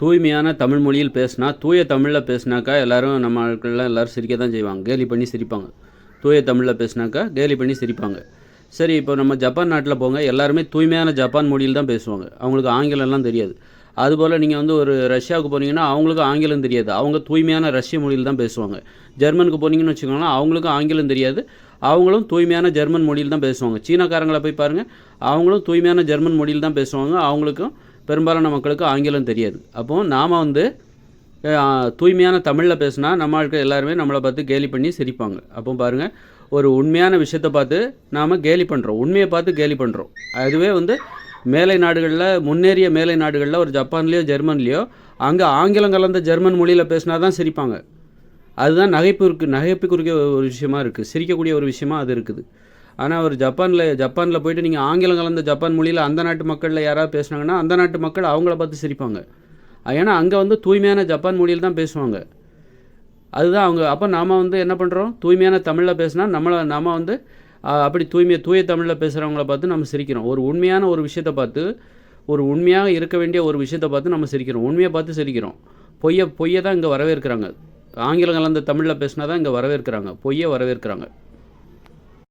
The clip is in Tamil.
தூய்மையான தமிழ் மொழியில் பேசினா தூய தமிழில் பேசினாக்கா எல்லாரும் நம்ம ஆட்கள்லாம் எல்லோரும் சிரிக்க தான் செய்வாங்க. கேலி பண்ணி சிரிப்பாங்க. தூய தமிழில் பேசினாக்கா கேலி பண்ணி சிரிப்பாங்க. சரி இப்போ நம்ம ஜப்பான் நாட்டில் போங்க எல்லாருமே தூய்மையான ஜப்பான் மொழியில் தான் பேசுவாங்க. அவங்களுக்கு ஆங்கிலம்லாம் தெரியாது. அதுபோல் நீங்கள் வந்து ஒரு ரஷ்யாவுக்கு போனீங்கன்னா அவங்களுக்கும் ஆங்கிலம் தெரியாது. அவங்க தூய்மையான ரஷ்ய மொழியில் தான் பேசுவாங்க. ஜெர்மனுக்கு போனீங்கன்னு வச்சுக்கோங்களேன் அவங்களுக்கும் ஆங்கிலம் தெரியாது. அவங்களும் தூய்மையான ஜெர்மன் மொழியில் தான் பேசுவாங்க. சீனக்காரங்களை போய் பாருங்கள் அவங்களும் தூய்மையான ஜெர்மன் மொழியில் தான் பேசுவாங்க. அவங்களுக்கும் பெரும்பாலான மக்களுக்கு ஆங்கிலம் தெரியாது. அப்போது நாம் வந்து தூய்மையான தமிழில் பேசினா நம்ம ஆட்கள் எல்லாருமே நம்மளை பார்த்து கேலி பண்ணி சிரிப்பாங்க. அப்போ பாருங்கள் ஒரு உண்மையான விஷயத்தை பார்த்து நாம் கேலி பண்ணுறோம் உண்மையை பார்த்து கேலி பண்ணுறோம் அதுவே வந்து மேலை நாடுகளில் முன்னேறிய மேலை நாடுகளில் ஒரு ஜப்பான்லேயோ ஜெர்மன்லேயோ அங்கே ஆங்கிலம் கலந்த ஜெர்மன் மொழியில் பேசினா தான் சிரிப்பாங்க. அதுதான் நகைப்பு இருக்குது நகைப்புக்குரிய ஒரு விஷயமா இருக்குது சிரிக்கக்கூடிய ஒரு விஷயமா அது இருக்குது. ஆனால் அவர் ஜப்பானில் ஜப்பானில் போயிட்டு நீங்கள் ஆங்கிலம் கலந்த ஜப்பான் மொழியில் அந்த நாட்டு மக்களில் யாராவது பேசுனாங்கன்னா அந்த நாட்டு மக்கள் அவங்கள பார்த்து சிரிப்பாங்க. ஏன்னா அங்கே வந்து தூய்மையான ஜப்பான் மொழியில் தான் பேசுவாங்க. அதுதான் அவங்க அப்போ நாம் வந்து என்ன பண்ணுறோம் தூய்மையான தமிழில் பேசினா நம்மளை நாம் வந்து அப்படி தூய்மை தூய தமிழில் பேசுகிறவங்கள பார்த்து நம்ம சிரிக்கிறோம். ஒரு உண்மையான ஒரு விஷயத்தை பார்த்து ஒரு உண்மையாக இருக்க வேண்டிய ஒரு விஷயத்தை பார்த்து நம்ம சிரிக்கிறோம். உண்மையை பார்த்து சிரிக்கிறோம். பொய்யை பொய்யை தான் இங்கே வரவேற்கிறாங்க. ஆங்கிலம் கலந்து தமிழில் பேசினா தான் இங்கே வரவேற்கிறாங்க பொய்யை வரவேற்கிறாங்க.